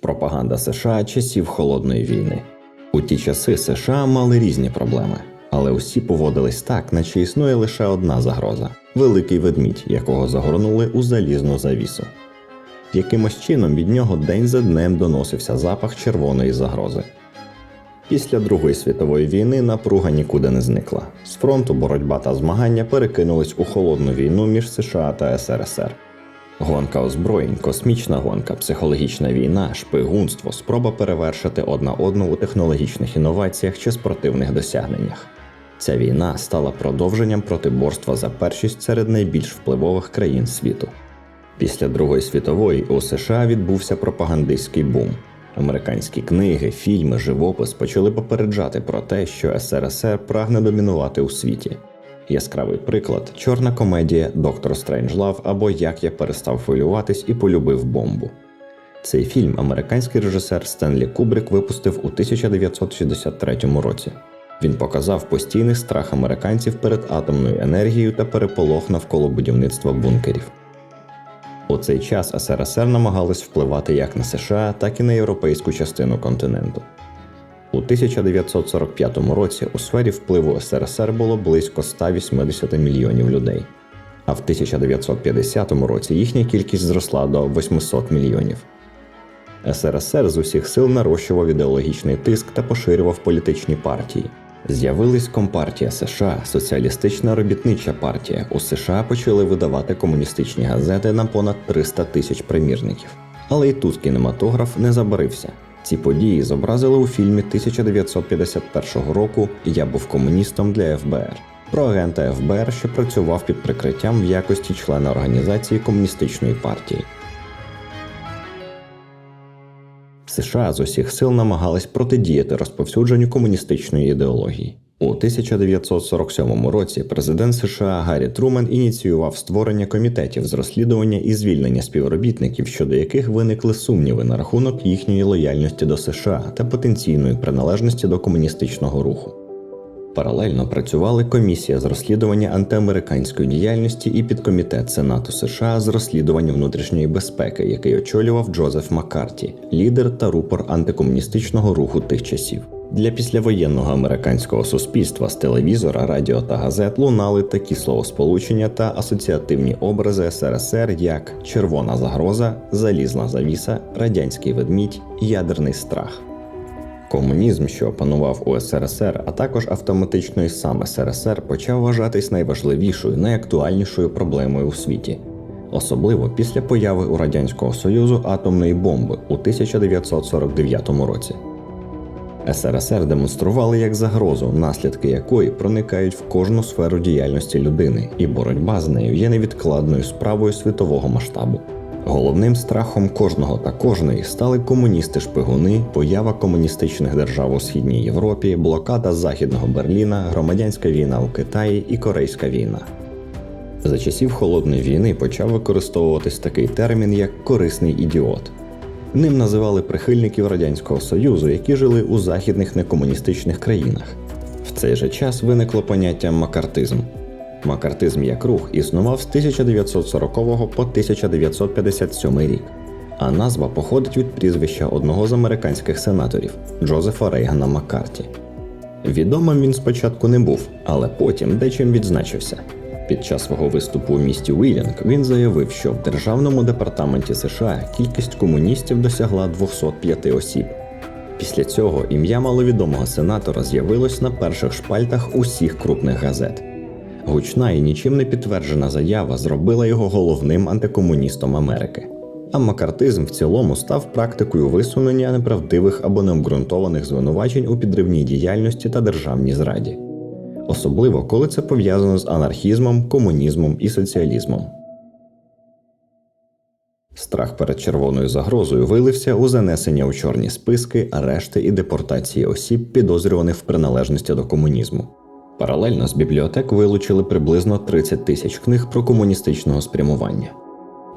Пропаганда США часів холодної війни. У ті часи США мали різні проблеми, але усі поводились так, наче існує лише одна загроза великий ведмідь, якого загорнули у залізну завісу. Якимось чином від нього день за днем доносився запах червоної загрози. Після Другої світової війни напруга нікуди не зникла. З фронту боротьба та змагання перекинулись у холодну війну між США та СРСР. Гонка озброєнь, космічна гонка, психологічна війна, шпигунство, спроба перевершити одна одну у технологічних інноваціях чи спортивних досягненнях. Ця війна стала продовженням протиборства за першість серед найбільш впливових країн світу. Після Другої світової у США відбувся пропагандистський бум. Американські книги, фільми, живопис почали попереджати про те, що СРСР прагне домінувати у світі. Яскравий приклад чорна комедія Доктор Стрейнджлав або Як я перестав хвилюватись і полюбив бомбу. Цей фільм американський режисер Стенлі Кубрик випустив у 1963 році. Він показав постійний страх американців перед атомною енергією та переполох навколо будівництва бункерів. У цей час СРСР намагалась впливати як на США, так і на європейську частину континенту. У 1945 році у сфері впливу СРСР було близько 180 мільйонів людей, а в 1950 році їхня кількість зросла до 800 мільйонів. СРСР з усіх сил нарощував ідеологічний тиск та поширював політичні партії. З'явились Компартія США, Соціалістична робітнича партія. У США почали видавати комуністичні газети на понад 300 тисяч примірників. Але і тут кінематограф не забарився. Ці події зобразили у фільмі 1951 року Я був комуністом для ФБР про агента ФБР, що працював під прикриттям в якості члена організації комуністичної партії. США з усіх сил намагались протидіяти розповсюдженню комуністичної ідеології. У 1947 році президент США Гаррі Трумен ініціював створення комітетів з розслідування і звільнення співробітників, щодо яких виникли сумніви на рахунок їхньої лояльності до США та потенційної приналежності до комуністичного руху. Паралельно працювали комісія з розслідування антиамериканської діяльності і підкомітет Сенату США з розслідування внутрішньої безпеки, який очолював Джозеф Маккарті, лідер та рупор антикомуністичного руху тих часів. Для післявоєнного американського суспільства з телевізора, радіо та газет лунали такі словосполучення та асоціативні образи СРСР, як червона загроза, залізна завіса, радянський ведмідь, ядерний страх. Комунізм, що панував у СРСР, а також автоматично і сам СРСР, почав вважатись найважливішою, найактуальнішою проблемою у світі, особливо після появи у Радянського Союзу атомної бомби у 1949 році. СРСР демонстрували як загрозу, наслідки якої проникають в кожну сферу діяльності людини, і боротьба з нею є невідкладною справою світового масштабу. Головним страхом кожного та кожної стали комуністи-шпигуни, поява комуністичних держав у східній Європі, блокада Західного Берліна, громадянська війна у Китаї і Корейська війна. За часів холодної війни почав використовуватись такий термін, як корисний ідіот. Ним називали прихильників Радянського Союзу, які жили у західних некомуністичних країнах. В цей же час виникло поняття макартизм. Макартизм як рух існував з 1940 по 1957 рік, а назва походить від прізвища одного з американських сенаторів Джозефа Рейгана Маккарті. Відомим він спочатку не був, але потім дечим відзначився. Під час свого виступу у місті Уілінг він заявив, що в Державному департаменті США кількість комуністів досягла 205 осіб. Після цього ім'я маловідомого сенатора з'явилось на перших шпальтах усіх крупних газет. Гучна і нічим не підтверджена заява зробила його головним антикомуністом Америки. А макартизм в цілому став практикою висунення неправдивих або необґрунтованих звинувачень у підривній діяльності та державній зраді, особливо коли це пов'язано з анархізмом, комунізмом і соціалізмом. Страх перед червоною загрозою вилився у занесення у чорні списки, арешти і депортації осіб, підозрюваних в приналежності до комунізму. Паралельно з бібліотек вилучили приблизно 30 тисяч книг про комуністичного спрямування.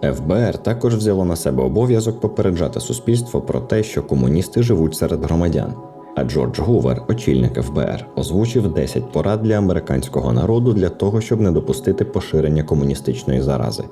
ФБР також взяло на себе обов'язок попереджати суспільство про те, що комуністи живуть серед громадян. А Джордж Гувер, очільник ФБР, озвучив 10 порад для американського народу для того, щоб не допустити поширення комуністичної зарази.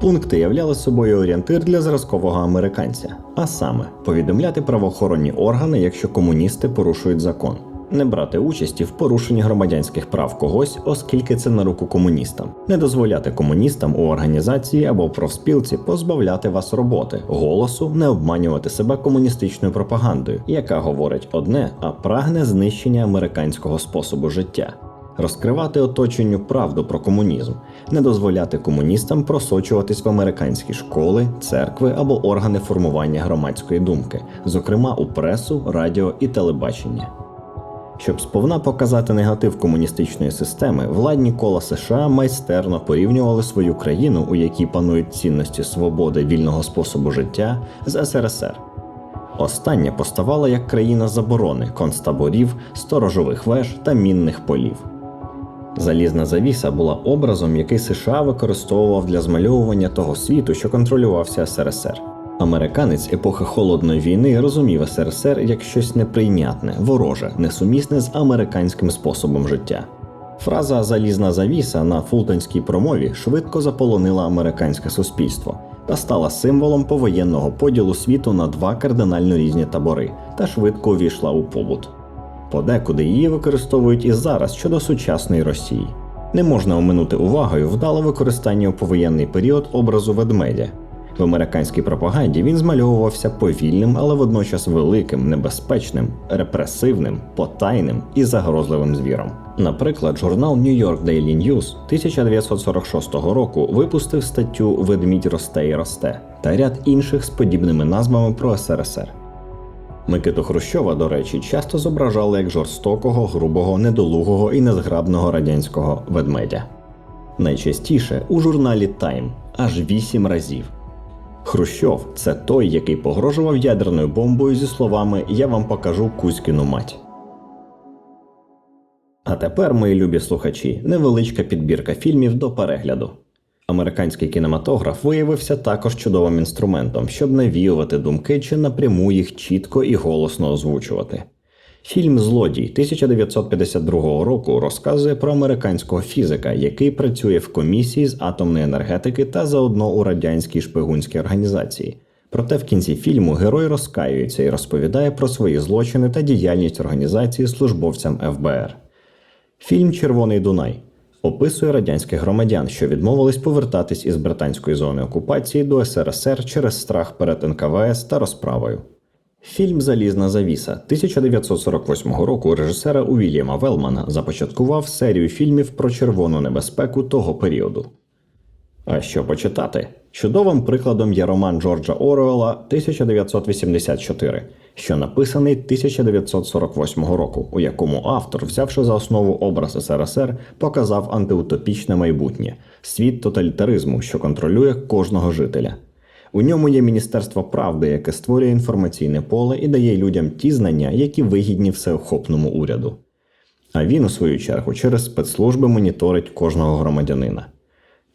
Пункти являли собою орієнтир для зразкового американця, а саме повідомляти правоохоронні органи, якщо комуністи порушують закон, не брати участі в порушенні громадянських прав когось, оскільки це на руку комуністам, не дозволяти комуністам у організації або профспілці позбавляти вас роботи, голосу, не обманювати себе комуністичною пропагандою, яка говорить одне, а прагне знищення американського способу життя. Розкривати оточенню правду про комунізм, не дозволяти комуністам просочуватись в американські школи, церкви або органи формування громадської думки, зокрема у пресу, радіо і телебачення. Щоб сповна показати негатив комуністичної системи, владні кола США майстерно порівнювали свою країну, у якій панують цінності свободи вільного способу життя, з СРСР. Остання поставала як країна заборони, концтаборів, сторожових веж та мінних полів. Залізна завіса була образом, який США використовував для змальовування того світу, що контролювався СРСР. Американець епохи холодної війни розумів СРСР як щось неприйнятне, вороже, несумісне з американським способом життя. Фраза залізна завіса на фултонській промові швидко заполонила американське суспільство та стала символом повоєнного поділу світу на два кардинально різні табори та швидко увійшла у побут. Подекуди її використовують і зараз щодо сучасної Росії. Не можна оминути увагою вдале використання у повоєнний період образу ведмедя. В американській пропаганді він змальовувався повільним, але водночас великим, небезпечним, репресивним, потайним і загрозливим звіром. Наприклад, журнал New York Daily News 1946 року випустив статтю Ведмідь росте і росте та ряд інших з подібними назвами про СРСР. Микиту Хрущова, до речі, часто зображали як жорстокого, грубого, недолугого і незграбного радянського ведмедя. Найчастіше у журналі Time аж вісім разів. Хрущов це той, який погрожував ядерною бомбою зі словами Я вам покажу Кузькіну мать. А тепер, мої любі слухачі, невеличка підбірка фільмів до перегляду. Американський кінематограф виявився також чудовим інструментом, щоб навіювати думки чи напряму їх чітко і голосно озвучувати. Фільм Злодій 1952 року розказує про американського фізика, який працює в комісії з атомної енергетики та заодно у радянській шпигунській організації. Проте в кінці фільму герой розкаюється і розповідає про свої злочини та діяльність організації службовцям ФБР. Фільм Червоний Дунай описує радянських громадян, що відмовились повертатись із британської зони окупації до СРСР через страх перед НКВС та розправою. Фільм Залізна завіса 1948 року режисера Уільяма Велмана започаткував серію фільмів про червону небезпеку того періоду. А що почитати? Чудовим прикладом є роман Джорджа Оруелла 1984, що написаний 1948 року, у якому автор, взявши за основу образ СРСР, показав антиутопічне майбутнє світ тоталітаризму, що контролює кожного жителя. У ньому є Міністерство правди, яке створює інформаційне поле і дає людям ті знання, які вигідні всеохопному уряду. А він, у свою чергу, через спецслужби моніторить кожного громадянина.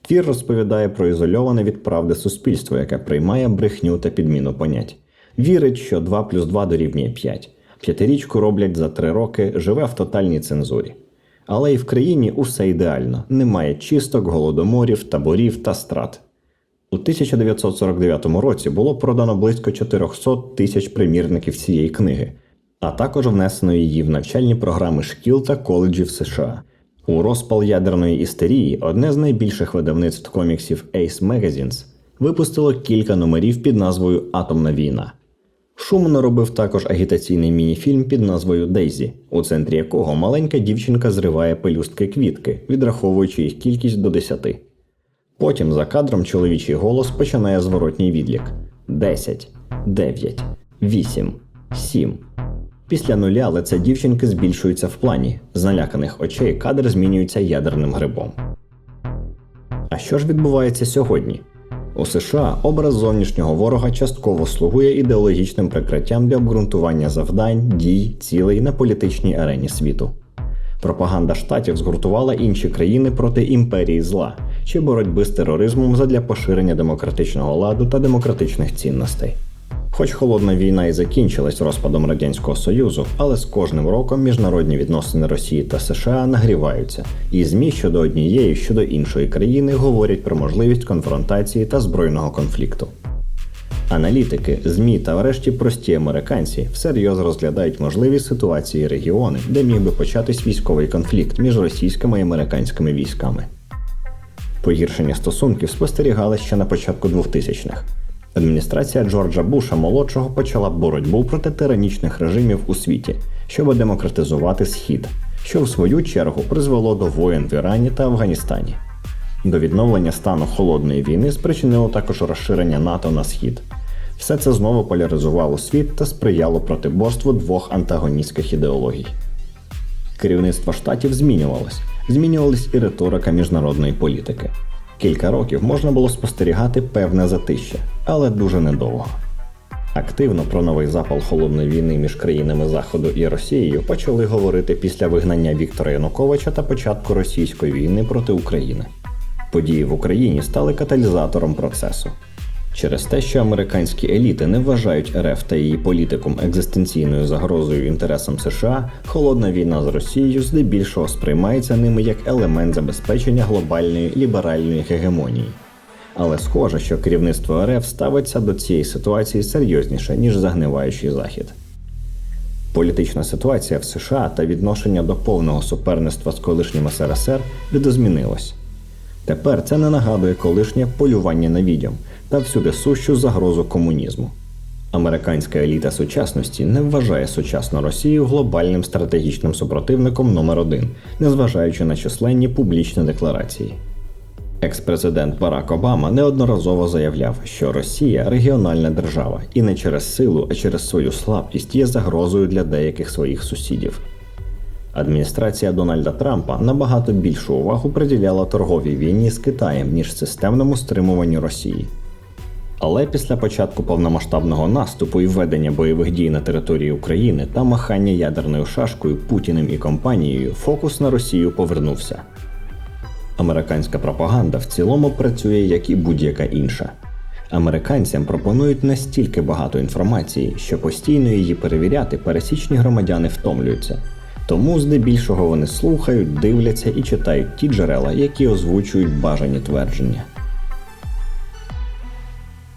Твір розповідає про ізольоване від правди суспільство, яке приймає брехню та підміну понять. Вірить, що 2 плюс 2 дорівнює 5. П'ятирічку роблять за 3 роки, живе в тотальній цензурі. Але і в країні усе ідеально: немає чисток, голодоморів, таборів та страт. У 1949 році було продано близько 400 тисяч примірників цієї книги, а також внесено її в навчальні програми шкіл та коледжів США. У розпал ядерної істерії одне з найбільших видавництв коміксів Ace Magazines випустило кілька номерів під назвою Атомна війна. Шум наробив також агітаційний мініфільм під назвою Дейзі, у центрі якого маленька дівчинка зриває пелюстки квітки, відраховуючи їх кількість до 10. Потім за кадром чоловічий голос починає зворотній відлік: 10, 9, 8, 7. Після нуля лице дівчинки збільшується в плані. З наляканих очей кадр змінюється ядерним грибом. А що ж відбувається сьогодні? У США образ зовнішнього ворога частково слугує ідеологічним прикриттям для обґрунтування завдань, дій, цілей на політичній арені світу. Пропаганда штатів згуртувала інші країни проти імперії зла чи боротьби з тероризмом задля поширення демократичного ладу та демократичних цінностей. Хоч холодна війна і закінчилась розпадом радянського союзу, але з кожним роком міжнародні відносини Росії та США нагріваються, і змі щодо однієї, щодо іншої країни говорять про можливість конфронтації та збройного конфлікту. Аналітики, ЗМІ та врешті прості американці всерйоз розглядають можливі ситуації регіони, де міг би початись військовий конфлікт між російськими і американськими військами. Погіршення стосунків спостерігали ще на початку 2000-х. Адміністрація Джорджа Буша молодшого почала боротьбу проти тиранічних режимів у світі, щоб демократизувати схід, що в свою чергу призвело до воєн в Ірані та Афганістані. До відновлення стану холодної війни спричинило також розширення НАТО на схід. Все це знову поляризувало світ та сприяло протиборству двох антагоністських ідеологій. Керівництво штатів змінювалось, змінювалась і риторика міжнародної політики. Кілька років можна було спостерігати певне затище, але дуже недовго. Активно про новий запал холодної війни між країнами Заходу і Росією почали говорити після вигнання Віктора Януковича та початку російської війни проти України. Події в Україні стали каталізатором процесу. Через те, що американські еліти не вважають РФ та її політикум екзистенційною загрозою інтересам США, холодна війна з Росією здебільшого сприймається ними як елемент забезпечення глобальної ліберальної гегемонії. Але схоже, що керівництво РФ ставиться до цієї ситуації серйозніше, ніж загниваючий захід. Політична ситуація в США та відношення до повного суперництва з колишнім СРСР видозмінилось. Тепер це не нагадує колишнє полювання на відьом та всюди сущу загрозу комунізму. Американська еліта сучасності не вважає сучасну Росію глобальним стратегічним супротивником номер один, незважаючи на численні публічні декларації. Екс-президент Барак Обама неодноразово заявляв, що Росія регіональна держава і не через силу, а через свою слабкість є загрозою для деяких своїх сусідів. Адміністрація Дональда Трампа набагато більшу увагу приділяла торговій війні з Китаєм, ніж системному стримуванню Росії. Але після початку повномасштабного наступу і введення бойових дій на території України та махання ядерною шашкою Путіним і компанією фокус на Росію повернувся. Американська пропаганда в цілому працює як і будь-яка інша. Американцям пропонують настільки багато інформації, що постійно її перевіряти пересічні громадяни втомлюються. Тому здебільшого вони слухають, дивляться і читають ті джерела, які озвучують бажані твердження.